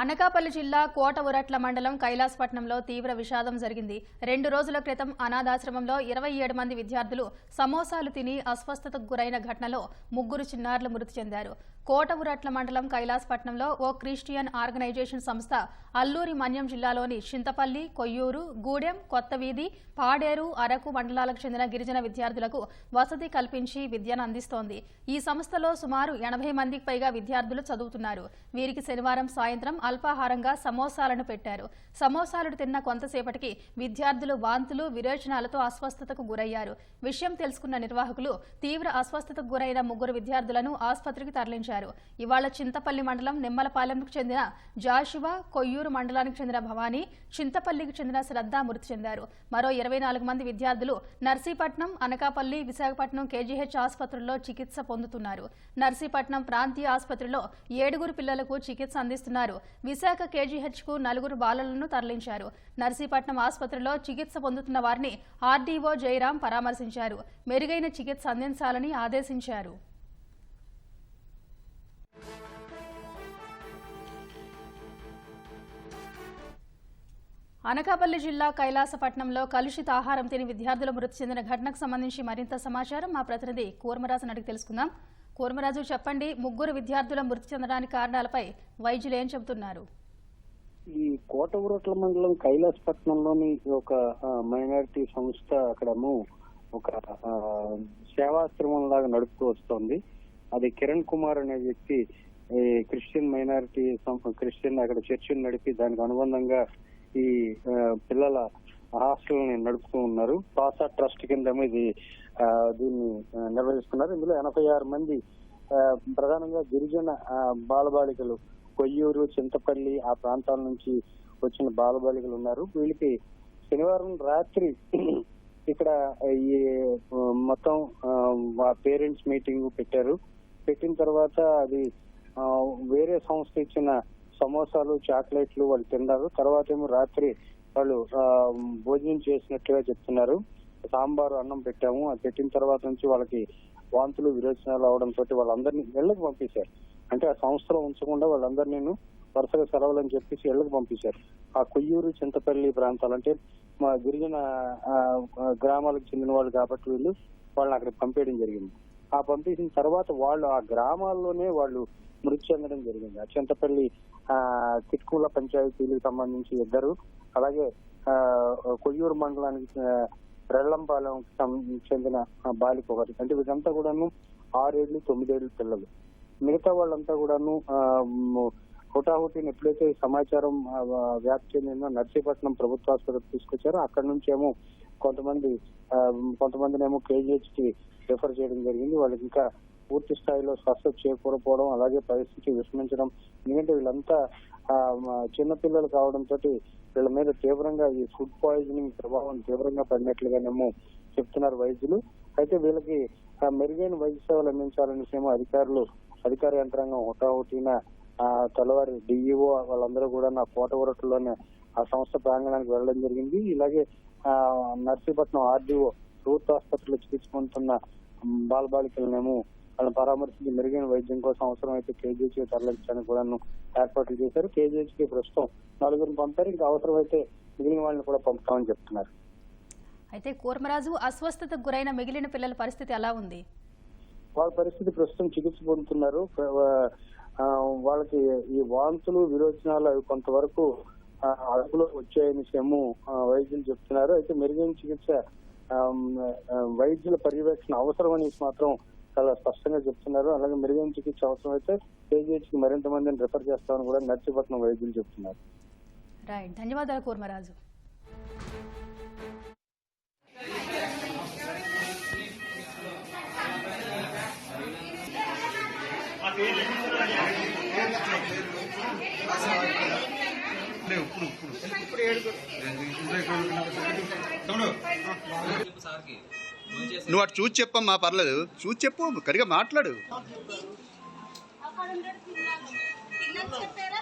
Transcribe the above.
అనకాపల్లి జిల్లా కోట ఉరట్ల మండలం కైలాసపట్నంలో తీవ్ర విషాదం జరిగింది. రెండు రోజుల క్రితం అనాథాశ్రమంలో ఇరవై ఏడు మంది విద్యార్థులు సమోసాలు తిని అస్వస్థతకు గురైన ఘటనలో ముగ్గురు చిన్నారులు మృతి చెందారు. కోట ఉరట్ల మండలం కైలాసపట్నంలో ఓ క్రిస్టియన్ ఆర్గనైజేషన్ సంస్థ అల్లూరి మన్యం జిల్లాలోని చింతపల్లి కొయ్యూరు గూడెం కొత్తవీధి పాడేరు అరకు మండలాలకు చెందిన గిరిజన విద్యార్థులకు వసతి కల్పించి విద్యను అందిస్తోంది. ఈ సంస్థలో సుమారు ఎనభై మందికి పైగా విద్యార్థులు చదువుతున్నారు. వీరికి శనివారం సాయంత్రం అల్పాహారంగా సమోసాలను పెట్టారు. సమోసాలు తిన్న కొంతసేపటికి విద్యార్థులు వాంతులు విరేచనాలతో అస్వస్థతకు గురయ్యారు. విషయం తెలుసుకున్న నిర్వాహకులు తీవ్ర అస్వస్థతకు గురైన ముగ్గురు విద్యార్థులను ఆసుపత్రికి తరలించారు. ఇవాళ చింతపల్లి మండలం నిమ్మలపాలెంకు చెందిన జాషువా కొయ్యూరు మండలానికి చెందిన భవానీ చింతపల్లికి చెందిన శ్రద్ధ మృతి చెందారు. మరో ఇరవై నాలుగు మంది విద్యార్థులు నర్సీపట్నం అనకాపల్లి విశాఖపట్నం కేజీహెచ్ ఆసుపత్రుల్లో చికిత్స పొందుతున్నారు. నర్సీపట్నం ప్రాంతీయ ఆసుపత్రిలో ఏడుగురు పిల్లలకు చికిత్స అందిస్తున్నారు. విశాఖ కేజీహెచ్కు నలుగురు బాలలను తరలించారు. నర్సీపట్నం ఆసుపత్రిలో చికిత్స పొందుతున్న వారిని ఆర్డీఓ జయరాం పరామర్శించారు. మెరుగైన చికిత్స అందించాలని ఆదేశించారు. అనకాపల్లి జిల్లా కైలాసపట్నంలో కలుషిత ఆహారం తిని విద్యార్థులు మృతి చెందిన ఘటనకు సంబంధించి మరింత సమాచారం మా ప్రతినిధి కూర్మరాజు అడిగి తెలుసుకుందాం. కూర్మరాజు చెప్పండి ముగ్గురు విద్యార్థుల మృతి చెందడానికి కారణాలపై వైద్యులు ఏం చెబుతున్నారు? ఈ కోటవరట్ల మండలం కైలాసపట్నంలోని ఒక మైనారిటీ సంస్థ అక్కడము ఒక సేవాశ్రమం లాగా నడుపుతూ వస్తోంది. అది కిరణ్ కుమార్ అనే వ్యక్తి ఈ క్రిస్టియన్ మైనారిటీ సం- క్రిస్టియన్ అక్కడ చర్చిని నడిపి దానికి అనుబంధంగా ఈ పిల్లల హాస్టల్ని నడుపుతూ ఉన్నారు. పాసా ట్రస్ట్ కింద ఇది దీన్ని నిర్వహిస్తున్నారు. ఇందులో ఎనభై ఆరు మంది ప్రధానంగా గిరిజన బాలబాలికలు కొయ్యూరు చింతపల్లి ఆ ప్రాంతాల నుంచి వచ్చిన బాలబాలికలు ఉన్నారు. వీళ్ళకి శనివారం రాత్రి ఇక్కడ ఈ మొత్తం పేరెంట్స్ మీటింగ్ పెట్టారు. పెట్టిన తర్వాత అది వేరే సంస్థ ఇచ్చిన సమోసాలు చాక్లెట్లు వాళ్ళు తిన్నారు. తర్వాత ఏమో రాత్రి వాళ్ళు భోజనం చేసినట్లుగా చెప్తున్నారు. సాంబారు అన్నం పెట్టాము. అది పెట్టిన తర్వాత నుంచి వాళ్ళకి వాంతులు విరోచనాలు అవడంతో వాళ్ళందరినీ ఇళ్ళకు పంపించారు అంటే ఆ సంస్థలో ఉంచకుండా వాళ్ళందరినీ వరుసగా సెలవులని చెప్పేసి ఇళ్ళకు పంపించారు ఆ కొయ్యూరు చింతపల్లి ప్రాంతాలు అంటే మా గిరిజన గ్రామాలకు చెందిన వాళ్ళు కాబట్టి వీళ్ళు వాళ్ళని అక్కడికి పంపేయడం జరిగింది. ఆ పంపించిన తర్వాత వాళ్ళు ఆ గ్రామాల్లోనే వాళ్ళు మృతి చెందడం జరిగింది. ఆ చింతపల్లి ఆ తిట్కుల పంచాయతీలకు సంబంధించి ఇద్దరు అలాగే కొయ్యూరు మండలానికి ఆ, రెల్లంపాలెం చెందిన బాలిక ఒకటి. అంటే వీళ్ళంతా కూడాను ఆరేళ్ళు తొమ్మిదేళ్ళ పిల్లలు. మిగతా వాళ్ళంతా కూడాను హుటాహుటిని ఎప్పుడైతే ఈ సమాచారం వ్యాప్తి చెందిందో నర్సీపట్నం ప్రభుత్వ ఆసుపత్రికి తీసుకొచ్చారో అక్కడ నుంచేమో కొంతమంది కొంతమందినేమో కేజీహెచ్కి రిఫర్ చేయడం జరిగింది. వాళ్ళకి ఇంకా పూర్తి స్థాయిలో స్వస్థత చేకూరపోవడం అలాగే పరిస్థితి విస్మరించడం ఎందుకంటే వీళ్ళంతా చిన్నపిల్లలు కావడంతో వీళ్ళ మీద తీవ్రంగా ఈ ఫుడ్ పాయిజనింగ్ ప్రభావం తీవ్రంగా పడినట్లుగానేమో చెప్తున్నారు వైద్యులు. అయితే వీళ్ళకి మెరుగైన వైద్య సేవలు అందించాలనేసేమో అధికారులు అధికార యంత్రాంగం హుటాహుటిన తెల్లవారి డిఈఓ వాళ్ళందరూ కూడా నా కోట ఊరట్లోనే ఆ సంస్థ ప్రాంగణానికి వెళ్ళడం జరిగింది. ఇలాగే ఆ నర్సీపట్నం ఆర్డీఓ ప్రభుత్వ ఆసుపత్రిలో చికిత్స పొందుతున్న బాలబాలికలనేమో వాళ్ళని పరామర్శించి మెరుగైన వైద్యం కోసం అవసరం అయితే కేజీహెచ్ తరలించడానికి కూడా ఏర్పాట్లు చేశారు. కేజీహెచ్కి ప్రస్తుతం నలుగురిని పంపారు. ఇంకా అవసరమైతే మిగిలిన వాళ్ళని కూడా పంపుతామని చెప్తున్నారు. అయితే కూర్మరాజు అస్వస్థతకు గురైన మిగిలిన పిల్లల పరిస్థితి ఎలా ఉంది? వాళ్ళ పరిస్థితి ప్రస్తుతం చికిత్స పొందుతున్నారు. వాళ్ళకి ఈ వాంతులు విరోచనాలు అవి కొంతవరకు అదుపులో వచ్చాయని సెమ్ము వైద్యులు చెప్తున్నారు. అయితే మెరుగైన చికిత్స వైద్యుల పర్యవేక్షణ అవసరం అనేసి మాత్రం చాలా స్పష్టంగా చెప్తున్నారు. అలాగే మెరుగైన చికిత్స అవసరం అయితే కేజీహెచ్కి మరింత మందిని రిఫర్ చేస్తామని కూడా నర్సీపట్నం వైద్యులు చెప్తున్నారు. రైట్. ధన్యవాదాలు కూర్మరాజు. నువ్వు అటు చూసి చెప్పమ్మా పర్లేదు. చూసి చెప్పు కడిగా మాట్లాడు. చెప్పారా